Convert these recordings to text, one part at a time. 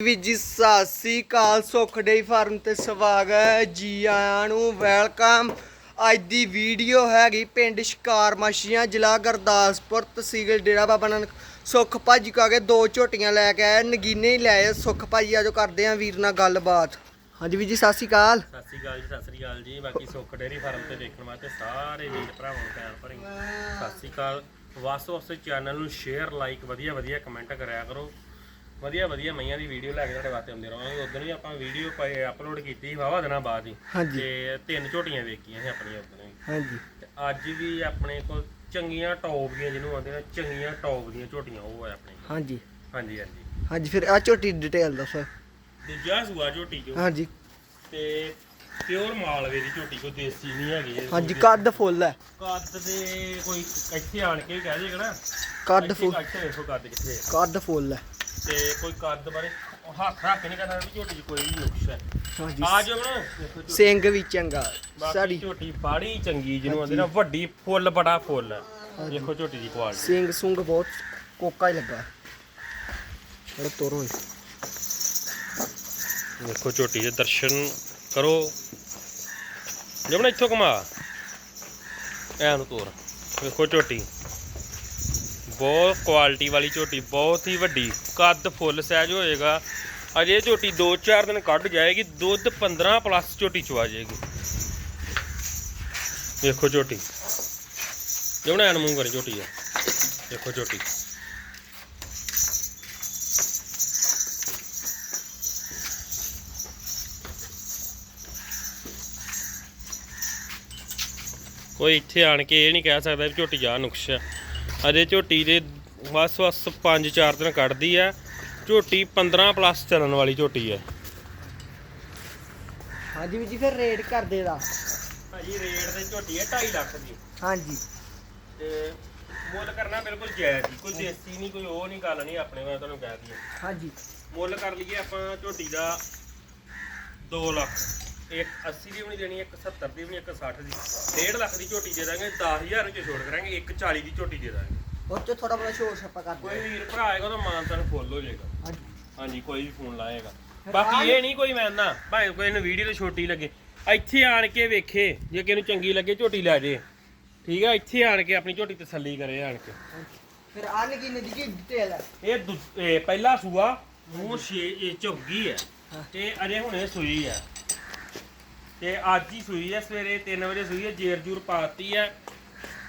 ਵੀ ਜੀ ਸਤਿ ਸ੍ਰੀ ਅਕਾਲ ਸੁੱਖ ਡੇਈ ਫਾਰਮ ਤੇ ਸਵਾਗਤ ਜੀ ਆਇਆਂ ਨੂੰ, ਵੈਲਕਮ। ਅੱਜ ਦੀ ਵੀਡੀਓ ਹੈਗੀ ਪਿੰਡ ਸ਼ਿਕਾਰ ਮਾਸ਼ੀਆਂ ਜ਼ਿਲ੍ਹਾ ਗੁਰਦਾਸਪੁਰ, ਤਹਿਸੀਲ ਡੇਰਾ ਬਾਬਾ ਨਾਨਕ। ਸੁੱਖ ਭਾਜੀ ਕਾ ਕੇ ਦੋ ਝੋਟੀਆਂ ਲੈ ਕੇ ਆਏ, ਨਗੀਨੇ ਹੀ ਲੈ ਆਏ ਭਾਜੀ, ਆਜੋ ਕਰਦੇ ਆਂ ਵੀਰ ਨਾਲ ਗੱਲਬਾਤ। ਹਾਂਜੀ ਵੀਰ ਜੀ ਸਤਿ ਸ੍ਰੀ ਅਕਾਲ ਸਤਿ ਸ੍ਰੀ ਅਕਾਲ ਜੀ ਸਤਿ ਸ੍ਰੀ ਅਕਾਲ ਜੀ। ਬਾਕੀ ਸੁੱਖ ਡੇਰੀ ਫਾਰਮ ਤੇ ਦੇਖਣ ਵਾਸਤੇ ਸਾਰੇ ਵੀਰ ਭਰਾਵਾਂ ਨੂੰ ਪਿਆਰ ਭਰੀ। ਸਤਿ ਸ੍ਰੀ ਅਕਾਲ ਵਾਸੋ ਵਾਸਤੇ ਚੈਨਲ ਨੂੰ ਸ਼ੇਅਰ ਲਾਈਕ ਵਧੀਆ ਵਧੀਆ ਕਮੈਂਟ ਕਰਿਆ ਕਰੋ। ਵਧੀਆ ਵਧੀਆ ਮਈਆਂ ਦੀ ਵੀਡੀਓ ਲੈ ਕੇ ਤੁਹਾਡੇ ਵਾਸਤੇ ਆਉਂਦੇ ਰਹਾਂਗੇ। ਉਦੋਂ ਵੀ ਆਪਾਂ ਵੀਡੀਓ ਪਾਏ ਅਪਲੋਡ ਕੀਤੀ ਵਾਵਾ ਦਿਨਾਂ ਬਾਅਦ ਹੀ। ਹਾਂਜੀ। ਤੇ ਤਿੰਨ ਝੋਟੀਆਂ ਵੇਖੀਆਂ ਸੀ ਆਪਣੀਆਂ ਉਦੋਂ ਵੀ ਹਾਂਜੀ। ਤੇ ਅੱਜ ਵੀ ਆਪਣੇ ਕੋਲ ਚੰਗੀਆਂ ਟੌਪ ਦੀਆਂ ਜਿਹਨੂੰ ਆਉਂਦੇ ਨੇ ਚੰਗੀਆਂ ਟੌਪ ਦੀਆਂ ਝੋਟੀਆਂ ਉਹ ਆ ਆਪਣੇ ਹਾਂਜੀ। ਹਾਂਜੀ ਹਾਂਜੀ। ਹਾਂਜੀ ਫਿਰ ਆ ਝੋਟੀ ਡਿਟੇਲ ਦੱਸੋ। ਦੂਜਾ ਸੂਆ ਝੋਟੀ ਜੋ। ਹਾਂਜੀ। ਤੇ ਪਿਓਰ ਮਾਲਵੇ ਦੀ ਝੋਟੀ ਕੋਈ ਦੇਸੀ ਨਹੀਂ ਹੈਗੀ ਇਹ। ਹਾਂਜੀ ਕੱਦ ਫੁੱਲ ਹੈ। ਕੱਦ ਦੇ ਕੋਈ ਇੱਥੇ ਆਣ ਕੇ ਕਹਿ ਦੇਗਾ ਨਾ। ਕੱਦ ਫੁੱਲ। ਇੱਥੇ ਕੱਦ ਕਿੱਥੇ। ਕੱਦ ਫੁੱਲ ਹੈ। ਤੇ ਕੋਈ ਕੱਦ ਬਾਰੇ ਹੱਥ ਰੱਖ ਕੇ ਨਹੀਂ ਕਹਿੰਦਾ ਵੀ ਝੋਟੀ 'ਚ ਕੋਈ ਵੀ ਨੁਕਸ ਹੈ ਹਾਂਜੀ ਆ ਜਾਓ ਨਾ ਦੇਖੋ ਝੋਟੀ। ਸਿੰਘ ਵੀ ਚੰਗਾ। ਬਾਕੀ ਸਾਡੀ ਝੋਟੀ ਬਾੜੀ ਚੰਗੀ ਜਿਹਨੂੰ ਆਂਦੇ ਨਾ ਵੱਡੀ ਫੁੱਲ ਬੜਾ ਫੁੱਲ ਹੈ। ਦੇਖੋ ਝੋਟੀ ਦੀ ਕੁਆਲਿਟੀ ਸਿੰਘ ਸੁੰਗ ਬਹੁਤ ਕੋਕਾ ਹੀ ਲੱਗਾ। ਬੜਾ ਤੋਰੋ ਦੇਖੋ ਝੋਟੀ ਦੇ ਦਰਸ਼ਨ ਕਰੋ। ਜਮਣਾ ਇੱਥੋਂ ਕਮਾ। ਐ ਨੂੰ ਤੋਰ। ਦੇਖੋ ਝੋਟੀ। ਬਹੁਤ ਕੁਆਲਿਟੀ ਵਾਲੀ ਝੋਟੀ, ਬਹੁਤ ਹੀ ਵੱਡੀ। ਕੱਦ ਫੁੱਲ ਸਾਈਜ਼ ਹੋਏਗਾ। ਅਜੇ ਝੋਟੀ 2-4 ਦਿਨ ਕੱਢ ਜਾਏਗੀ, ਦੁੱਧ 15 ਪਲੱਸ ਝੋਟੀ ਚਵਾ ਜਾਏਗੀ। ਦੇਖੋ ਝੋਟੀ। ਜਮਣਾ ਐਨ ਮੂੰਹ ਕਰੇ ਝੋਟੀ ਆ। ਦੇਖੋ ਝੋਟੀ। ਕੋਈ ਇੱਥੇ ਆਣ ਕੇ ਇਹ ਨਹੀਂ ਕਹਿ ਸਕਦਾ ਵੀ ਝੋਟੀ ਜਾ ਨੁਕਸ ਹੈ ਅਜੇ ਝੋਟੀ ਦੇ ਬਸ ਬਸ 5-4 ਦਿਨ ਕੱਢਦੀ ਆ। ਝੋਟੀ 15 ਪਲੱਸ ਚੱਲਣ ਵਾਲੀ ਝੋਟੀ ਹੈ ਹਾਂਜੀ ਵੀ ਜੀ ਫਿਰ ਰੇਟ ਕਰ ਦੇ। ਦਾ ਭਾਜੀ ਰੇਟ ਤੇ ਝੋਟੀ ਹੈ 2.5 ਲੱਖ ਦੀ। ਹਾਂਜੀ। ਤੇ ਮੁੱਲ ਕਰਨਾ ਬਿਲਕੁਲ ਜਾਇਜ਼ ਹੀ। ਕੋਈ ਦੇਸੀ ਨਹੀਂ ਕੋਈ ਉਹ ਨਹੀਂ ਗੱਲ ਨਹੀਂ ਆਪਣੇ ਮੈਂ ਤੁਹਾਨੂੰ ਕਹਿ ਦਈਏ। ਹਾਂਜੀ। ਮੁੱਲ ਕਰ ਲਈਏ ਆਪਾਂ ਝੋਟੀ ਦਾ 2 ਲੱਖ। ਇੱਕ 80 ਦੀ ਵੀ ਨਹੀਂ ਦੇਣੀ ਇੱਕ 70 ਦੀ ਵੀ ਨਹੀਂ ਇੱਕ 60 ਦੀ। 1.5 ਲੱਖ ਦੀ ਝੋਟੀ ਦੇ ਦਾਂਗੇ 10000 ਚ ਛੋੜ ਕਰਾਂਗੇ ਇੱਕ 40 ਦੀ ਝੋਟੀ ਦੇ ਦਾਂਗੇ। ਉਹ ਚ ਥੋੜਾ ਬੜਾ ਸ਼ੋਰ ਛੱਪਾ ਕਰ ਕੋਈ ਵੀਰ ਭਰਾ ਆਏਗਾ ਉਹਦਾ ਮਾਨ ਤਾਨ ਫੁੱਲ ਹੋ ਜਾਏਗਾ। ਹਾਂਜੀ। ਕੋਈ ਵੀ ਫੋਨ ਲਾਏਗਾ। ਬਾਕੀ ਇਹ ਨਹੀਂ ਕੋਈ ਮੈਨਾਂ ਭਾਵੇਂ ਕੋਈ ਨੂੰ ਵੀਡੀਓ ਤੇ ਛੋਟੀ ਲੱਗੇ। ਇੱਥੇ ਆਣ ਕੇ ਵੇਖੇ ਜੇ ਕਿਸੇ ਨੂੰ ਚੰਗੀ ਲੱਗੇ ਝੋਟੀ ਲੈ ਜੇ। ਠੀਕ ਆ ਇੱਥੇ ਆਣ ਕੇ ਆਪਣੀ ਝੋਟੀ ਤਸੱਲੀ ਕਰੇ ਆਣ ਕੇ। ਫਿਰ ਆ ਨਗੀਨੇ ਦੀ ਕੀ ਡਿਟੇਲ ਹੈ ਇਹ ਦੂ- ਇਹ ਪਹਿਲਾ ਸੂਆ ਮੂੰਹ ਛੇ ਇਹ ਝੁੱਗੀ ਹੈ ਹਾਂ। ਤੇ ਅਜੇ ਹੁਣੇ ਸੂਈ ਹੈ ਤੇ ਅੱਜ ਹੀ ਸੂਈ ਹੈ ਸਵੇਰੇ 3 ਵਜੇ ਸੂਈ ਹੈ ਜੇਰ ਜੂਰ ਪਾਤੀ ਹੈ।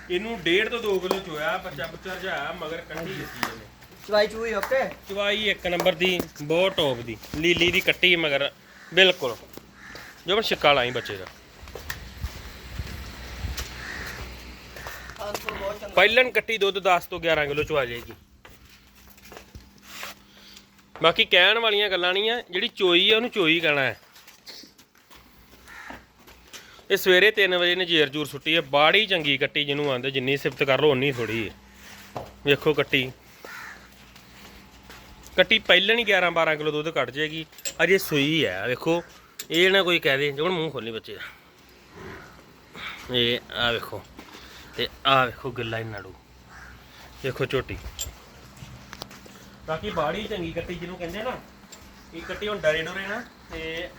ਇਹਨੂੰ 1.5 ਤੋਂ 2 ਕਿਲੋ ਚੋਇਆ ਬੱਚਾ ਬੱਚਾ ਜਿਹਾ ਮਗਰ ਕੱਢੀ ਦਿੱਤੀ ਇਹਨੇ। ਚਵਾਈ ਚੂਈ ਓਕੇ? ਚਵਾਈ ਇੱਕ ਨੰਬਰ ਦੀ ਬਹੁਤ ਟੌਪ ਦੀ ਲੀਲੀ ਦੀ ਕੱਟੀ ਮਗਰ ਬਿਲਕੁਲ। ਜੋ ਮੈਂ ਛਿੱਕਾ ਲਾਈ ਬੱਚੇ ਦਾ। ਪਹਿਲਣ ਕੱਟੀ ਦੁੱਧ 10 ਤੋਂ 11 ਕਿਲੋ ਚਵਾ ਜਾਏਗੀ। ਬਾਕੀ ਕਹਿਣ ਵਾਲੀਆਂ ਗੱਲਾਂ ਨਹੀਂ ਆ ਜਿਹੜੀ ਚੋਈ ਆ ਉਹਨੂੰ ਚੋਈ ਕਹਿਣਾ ਹੈ। ਇਹ ਸਵੇਰੇ 3 ਵਜੇ ਨੇ ਜੇਰ ਜੂਰ ਸੁੱਟੀ ਹੈ। ਬਾੜੀ ਚੰਗੀ ਕੱਟੀ ਜਿਹਨੂੰ ਆਂਦੇ, ਜਿੰਨੀ ਸਿਫਤ ਕਰ ਲੋ ਉਨੀ ਥੋੜੀ ਹੈ। ਵੇਖੋ ਕੱਟੀ। ਕੱਟੀ ਪਹਿਲਾਂ ਹੀ 11 12 ਕਿਲੋ ਦੁੱਧ ਕੱਢ ਜਾਏਗੀ, ਅਜੇ ਸੂਈ ਹੈ। ਵੇਖੋ, ਇਹ ਨਾ ਕੋਈ ਕਹਿ ਦੇ ਜੋਣ ਮੂੰਹ ਖੋਲੀ ਬੱਚੇ ਦਾ। ਇਹ ਆ ਵੇਖੋ, ਤੇ ਆ ਵੇਖੋ ਗੱਲਾਂ ਹੀ ਨਾੜੂ। ਵੇਖੋ ਝੋਟੀ। ਬਾਕੀ ਬਾੜੀ ਚੰਗੀ ਕੱਟੀ ਜਿਹਨੂੰ ਕਹਿੰਦੇ ਨਾ, ਇਹ ਕੱਟੀ ਹੁਣ ਡਰੇ ਡੋਰੇ ਨਾ, ਤੇ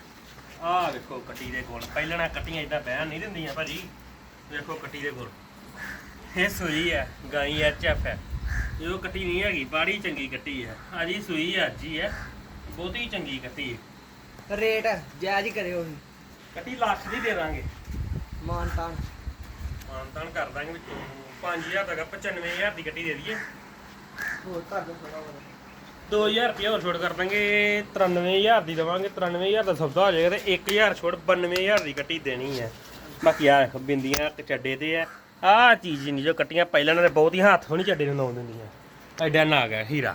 ਆ ਵੇਖੋ ਕੱਟੀ ਦੇ ਕੋਲ ਪਹਿਲਣਾ ਕੱਟੀਆਂ ਇਦਾਂ ਬਹਿਣ ਨਹੀਂ ਦਿੰਦੀਆਂ ਭਾਜੀ। ਵੇਖੋ ਕੱਟੀ ਦੇ ਕੋਲ ਇਹ ਸੂਈ ਹੈ ਗਾਈ ਐਚ ਐਫ ਹੈ। ਇਹ ਕੱਟੀ ਨਹੀਂ ਹੈਗੀ ਬਾੜੀ ਚੰਗੀ ਕੱਟੀ ਹੈ। ਅਜੀ ਸੂਈ ਹੈ ਅੱਜ ਹੀ ਬਹੁਤੀ ਚੰਗੀ ਕੱਟੀ ਹੈ। ਰੇਟ ਜਾਇਜ਼ ਹੀ ਕਰਿਓ ਵੀ ਕੱਟੀ ਲੱਖ ਦੀ ਦੇ ਦਾਂਗੇ। ਮਾਨ ਤਾਨ। ਮਾਨਤਾਨ ਕਰ ਦਾਂਗੇ ਵਿੱਚੋਂ। 5000 ਤੱਕ 95000 ਦੀ ਕੱਟੀ ਦੇ ਦਈਏ। ਹੋਰ ਕਰ ਦੋ ਥੋੜਾ ਬੜਾ 2000 ਰੁਪਏ ਹੋਰ ਛੋੜ ਕਰ ਦਾਂਗੇ 93000 ਦੀ ਦਵਾਂਗੇ 93000 ਦਾ ਸੌਦਾ ਹੋ ਜਾਏਗਾ ਤੇ 1000 ਛੋੜ 92000 ਦੀ ਕੱਟੀ ਦੇਣੀ ਹੈ। ਬਾਕੀ ਆ ਬਿੰਦੀਆਂ ਤੇ ਚੱਡੇ ਤੇ ਆ ਆਹ ਚੀਜ਼ ਨਹੀਂ ਜੋ ਕੱਟੀਆਂ ਪਹਿਲਾਂ ਨਾਲੇ ਬਹੁਤ ਹੀ ਹੱਥ ਨਹੀਂ ਚੱਡੇ ਨੂੰ ਲਾਉਣ ਦਿੰਦੀਆਂ। ਐਡਾ ਨਾ ਗਿਆ ਹੀਰਾ।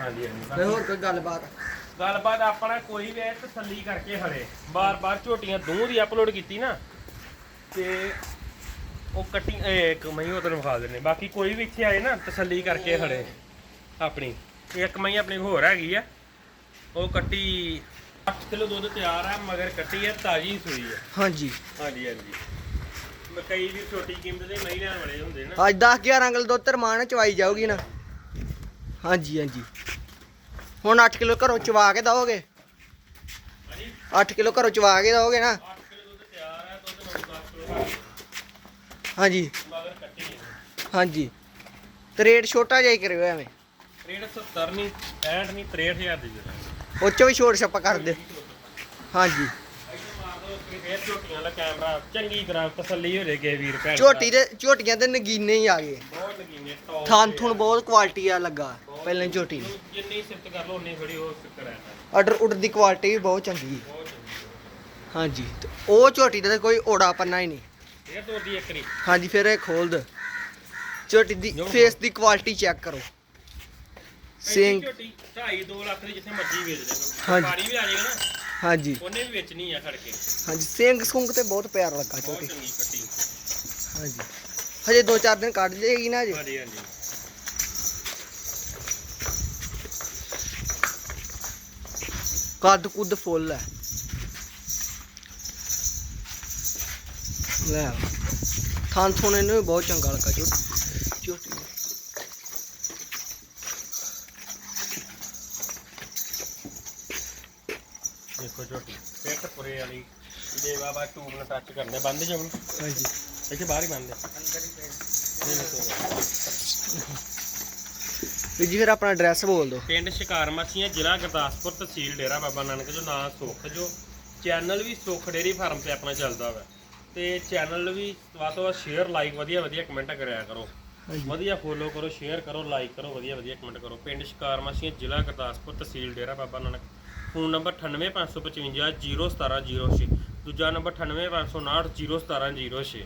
ਹਾਂਜੀ ਹਾਂਜੀ। ਹੋਰ ਕੋਈ ਗੱਲਬਾਤ? ਗੱਲਬਾਤ ਆਪਣਾ ਕੋਈ ਵੀ ਤਸੱਲੀ ਕਰਕੇ ਹਲੇ ਬਾਰ-ਬਾਰ ਝੋਟੀਆਂ ਦੋ ਦੀ ਅਪਲੋਡ ਕੀਤੀ ਨਾ ਤੇ ਉਹ ਕੱਟੀ ਇੱਕ ਮਈ ਉਹ ਤੈਨੂੰ ਵਿਖਾ ਦਿੰਨੇ। ਬਾਕੀ ਕੋਈ ਵੀ ਇੱਥੇ ਆਏ ਨਾ ਤਸੱਲੀ ਕਰਕੇ ਹਲੇ ਆਪਣੀ। ਇੱਕ ਮਈ ਆਪਣੀ ਹੋਰ ਹੈਗੀ ਆ। ਉਹ ਕੱਟੀ 8 ਕਿਲੋ ਦੁੱਧ ਤਿਆਰ ਆ ਮਗਰ ਕੱਟੀ ਹੈ ਤਾਜੀ ਸੂਈ ਹੈ ਹਾਂਜੀ। ਹਾਂਜੀ ਹਾਂਜੀ। ਮੈਂ ਕਈ ਵੀ ਛੋਟੀ ਕੀਮਤ ਦੇ ਮਈ ਲੈਣ ਵਾਲੇ ਹੁੰਦੇ ਨਾ। ਅੱਜ 10 11 ਅੰਕਲ ਦੋ ਤਰਮਾਨ ਚਵਾਈ ਜਾਊਗੀ ਨਾ। ਹਾਂਜੀ ਹਾਂਜੀ। ਹੁਣ 8 ਕਿਲੋ ਘਰੋਂ ਚਵਾ ਕੇ ਦਓਗੇ? ਹਾਂਜੀ। 8 ਕਿਲੋ ਘਰੋਂ ਚਵਾ ਕੇ ਦਓਗੇ ਨਾ? 8 ਕਿਲੋ ਦੁੱਧ ਤਿਆਰ ਹੈ ਦੁੱਧ ਨੂੰ 10 ਕਿਲੋ ਹਾਂਜੀ। ਮਗਰ ਕੱਟੀ ਹਾਂਜੀ। ਤੇ ਰੇਟ ਛੋਟਾ ਜਿਹਾ ਹੀ ਕਰਿਓ ਐਵੇਂ। ਰੇਟ 70 ਨਹੀਂ 65 ਨਹੀਂ 63000 ਦੀ ਦੇ ਦਾਂਗੇ ਉਹ 'ਚੋਂ ਵੀ ਛੋਟ ਛੱਪਾ ਕਰ ਦਿਓ ਹਾਂਜੀ ਫੇਰ ਝੋਟੀਆਂ ਵਾਲਾ ਕੈਮਰਾ ਚੰਗੀ ਤਰ੍ਹਾਂ ਤਸੱਲੀ ਹੋ। ਜਾਏਗੀ ਵੀਰ ਭੈਣ ਝੋਟੀ ਦੇ ਝੋਟੀਆਂ ਦੇ ਨਗੀਨੇ ਹੀ ਆ ਗਏ। ਬਹੁਤ ਨਗੀਨੇ ਟੌਪ ਥਾਨ ਥੁਣ ਬਹੁਤ ਕੁਆਲਿਟੀ ਆ ਲੱਗਾ ਪਹਿਲਾਂ ਝੋਟੀ ਨੂੰ। ਜਿੰਨੀ ਸਿਫਤ ਕਰ ਲਓ ਉਨੀ ਥੋੜੀ ਉਹ ਫਿਕਰ ਹੈ ਆਰਡਰ ਉਡਰ ਦੀ ਕੁਆਲਿਟੀ ਵੀ ਬਹੁਤ ਚੰਗੀ ਹੈ। ਬਹੁਤ ਚੰਗੀ ਹਾਂਜੀ ਤੇ ਉਹ ਝੋਟੀ ਦਾ ਤਾਂ ਕੋਈ ਓੜਾ ਪੰਨਾ ਹੀ ਨਹੀਂ। ਇਹ ਤੋਰਦੀ ਇੱਕ ਰੀ ਹਾਂਜੀ ਫਿਰ ਇਹ ਖੋਲ ਦੋ। ਝੋਟੀ ਦੀ ਫੇਸ ਦੀ ਕੁਆਲਿਟੀ ਚੈੱਕ ਕਰੋ। ਸਿੰਘ ਝੋਟੀ 2.5 2 ਲੱਖ ਦੀ ਜਿੱਥੇ ਮਰਜ਼ੀ ਵੇਚ ਦੇ ਹਾਂਜੀ। ਵਪਾਰੀ ਵੀ ਆ ਜਾਏਗਾ ਨਾ। ਹਾਂਜੀ। ਉਹਨੇ ਵੀ ਵੇਚਣੀ ਆ ਖੜ ਕੇ ਹਾਂਜੀ ਸਿੰਘ ਸੁੰਗ ਤੇ ਬਹੁਤ ਪਿਆਰ ਲੱਗਾ ਬਹੁਤ ਝੋਟੀ। ਚੰਗੀ ਕੱਟੀ ਹਾਂਜੀ। ਹਜੇ 2-4 ਦਿਨ ਕੱਢ ਜਾਏਗੀ ਨਾ ਜੀ ਹਾਂਜੀ ਹਾਂਜੀ। ਕੱਦ ਕੁੱਦ ਫੁੱਲ ਹੈ ਲੈ। ਥਾਂ ਥੋਂ ਇਹਨੂੰ ਵੀ ਬਹੁਤ ਚੰਗਾ ਲੱਗਾ ਝੋਟੀ। ਝੋਟੀ। ਦੇਖੋ ਝੋਟੀ। ਪਿੱਠ ਪੁਰੇ ਵਾਲੀ। ਜੇ ਬਾਬਾ ਟੂਬ ਨਾਲ ਟੱਚ ਕਰਨੇ। ਬੰਦ ਜਾਉਣ ਹਾਂਜੀ। ਇੱਥੇ ਬਾਹਰ ਹੀ ਬੰਦ ਅੰਦਰ ਹੀ ਵੀ ਜੀ ਫਿਰ ਆਪਣਾ ਐਡਰੈਸ ਬੋਲ ਦਿਓ। ਪਿੰਡ ਸ਼ਿਕਾਰ ਮਾਛੀਆਂ ਜ਼ਿਲ੍ਹਾ ਗੁਰਦਾਸਪੁਰ ਤਹਿਸੀਲ ਡੇਰਾ ਬਾਬਾ ਨਾਨਕ ਜੋ ਨਾਂ ਸੁੱਖ ਜੋ। ਚੈਨਲ ਵੀ ਸੁੱਖ ਡੇਰੀ ਫਾਰਮ ਤੇ ਆਪਣਾ ਚੱਲਦਾ ਵਾ। ਤੇ ਚੈਨਲ ਵੀ ਵੱਧ ਤੋਂ ਵੱਧ ਸ਼ੇਅਰ ਲਾਈਕ ਵਧੀਆ ਵਧੀਆ ਕਮੈਂਟ ਕਰਿਆ ਕਰੋ। ਵਧੀਆ ਫੋਲੋ ਕਰੋ ਸ਼ੇਅਰ ਕਰੋ ਲਾਈਕ ਕਰੋ ਵਧੀਆ ਵਧੀਆ ਕਮੈਂਟ ਕਰੋ। ਪਿੰਡ ਸ਼ਿਕਾਰ ਮਾਛੀਆਂ ਜ਼ਿਲ੍ਹਾ ਗੁਰਦਾਸਪੁਰ ਤਹਿਸੀਲ ਡੇਰਾ ਬਾਬਾ ਨਾਨਕ। ਫੋਨ ਨੰਬਰ 9855501706 ਦੂਜਾ ਨੰਬਰ 9855501706